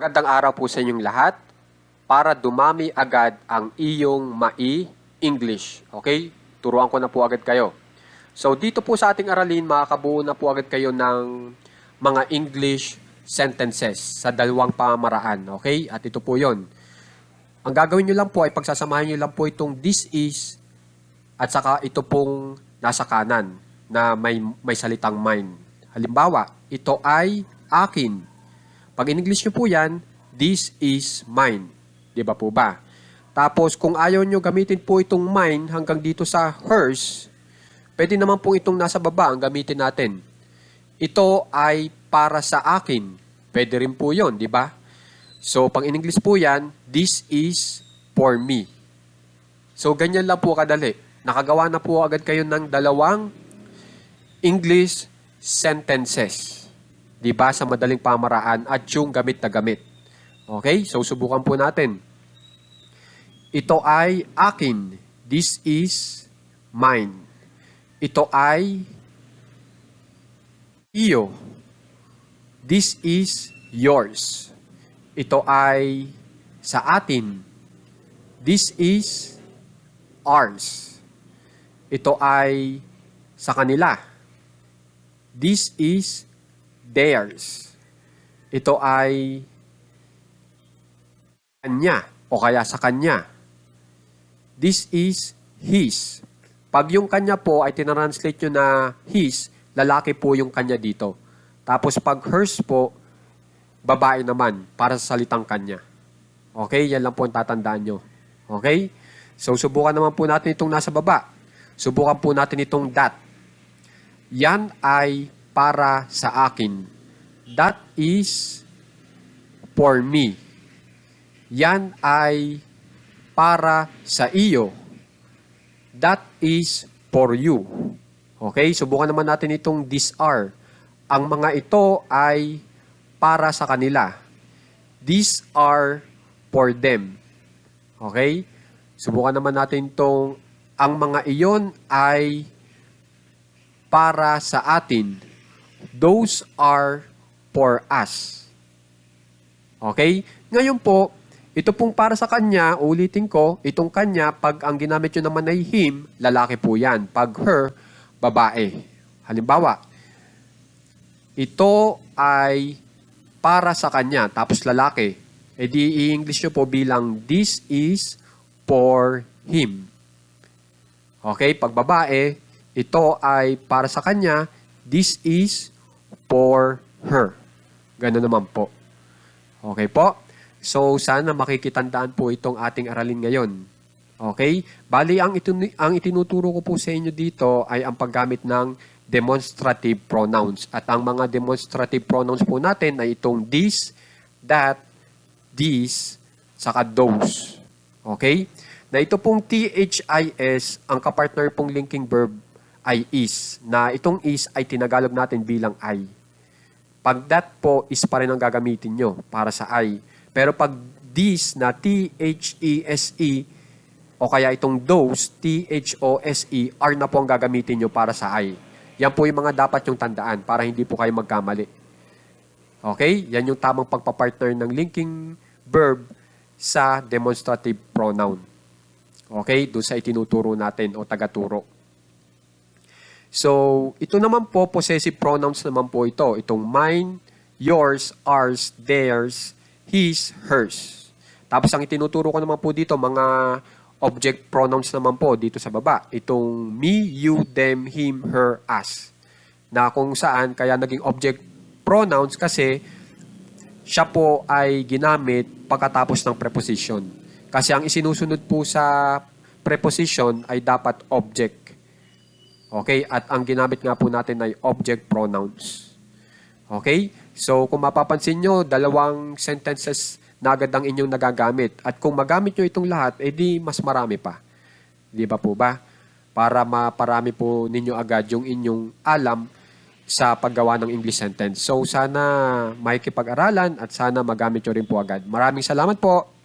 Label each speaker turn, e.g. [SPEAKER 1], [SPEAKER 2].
[SPEAKER 1] Magandang araw po sa inyong lahat para dumami agad ang iyong mai-English. Okay? Turuan ko na po agad kayo. So dito po sa ating aralin, makakabuo na po agad kayo ng mga English sentences sa dalawang pamaraan. Okay? At ito po yon. Ang gagawin nyo lang po ay pagsasamahin nyo lang po itong this is at saka ito pong nasa kanan na may, may salitang mine. Halimbawa, ito ay akin. Pag in English nyo po yan, this is mine. Di ba po ba? Tapos kung ayaw nyo gamitin po itong mine hanggang dito sa hers, pwede naman po itong nasa baba ang gamitin natin. Ito ay para sa akin. Pwede rin po yon, di ba? So, pag in English po yan, this is for me. So, ganyan lang po kadali. Nakagawa na po agad kayo ng dalawang English sentences. Di ba? Sa madaling pamaraan at yung gamit na gamit. Okay? So, subukan po natin. Ito ay akin. This is mine. Ito ay iyo. This is yours. Ito ay sa atin. This is ours. Ito ay sa kanila. This is theirs. Ito ay kanya o kaya sa kanya. This is his. Pag yung kanya po ay tinranslate nyo na his, lalaki po yung kanya dito. Tapos pag hers po, babae naman para sa salitang kanya. Okay? Yan lang po ang tatandaan nyo. Okay? So, subukan naman po natin itong nasa baba. Subukan po natin itong that. Yan ay para sa akin. That is for me. Yan ay para sa iyo. That is for you. Okay? Subukan naman natin itong these are. Ang mga ito ay para sa kanila. These are for them. Okay? Subukan naman natin itong ang mga iyon ay para sa atin. Those are for us. Okay? Ngayon po, ito pong para sa kanya, ulitin ko, itong kanya, pag ang ginamit nyo naman ay him, lalaki po yan. Pag her, babae. Halimbawa, ito ay para sa kanya, tapos lalaki. E di i-English nyo po bilang this is for him. Okay, pag babae, ito ay para sa kanya, this is for her. Ganun naman po. Okay po? So, sana makikitandaan po itong ating aralin ngayon. Okay? Bali, ang, itinu- ang itinuturo ko po sa inyo dito ay ang paggamit ng demonstrative pronouns. At ang mga demonstrative pronouns po natin ay itong this, that, these, saka those. Okay? Na ito pong THIS, ang kapartner pong linking verb ay is. Na itong is ay tinagalog natin bilang I. Pag that po is pa rin ang gagamitin nyo para sa I. Pero pag this na T-H-E-S-E o kaya itong those, T-H-O-S-E, R na po ang gagamitin nyo para sa I. Yan po yung mga dapat yung tandaan para hindi po kayo magkamali. Okay? Yan yung tamang pagpapartner ng linking verb sa demonstrative pronoun. Okay? Doon sa itinuturo natin o tagaturo. So, ito naman po, possessive pronouns naman po ito. Itong mine, yours, ours, theirs, his, hers. Tapos ang itinuturo ko naman po dito, mga object pronouns naman po dito sa baba. Itong me, you, them, him, her, us. Na kung saan, kaya naging object pronouns kasi siya po ay ginamit pagkatapos ng preposition. Kasi ang isinusunod po sa preposition ay dapat object. Okay? At ang ginamit nga po natin ay object pronouns. Okay? So, kung mapapansin nyo, dalawang sentences na agad ang inyong nagagamit. At kung magamit nyo itong lahat, edi mas marami pa. Di ba po ba? Para maparami po ninyo agad yung inyong alam sa paggawa ng English sentence. So, sana makikipag-aralan at sana magamit nyo rin po agad. Maraming salamat po.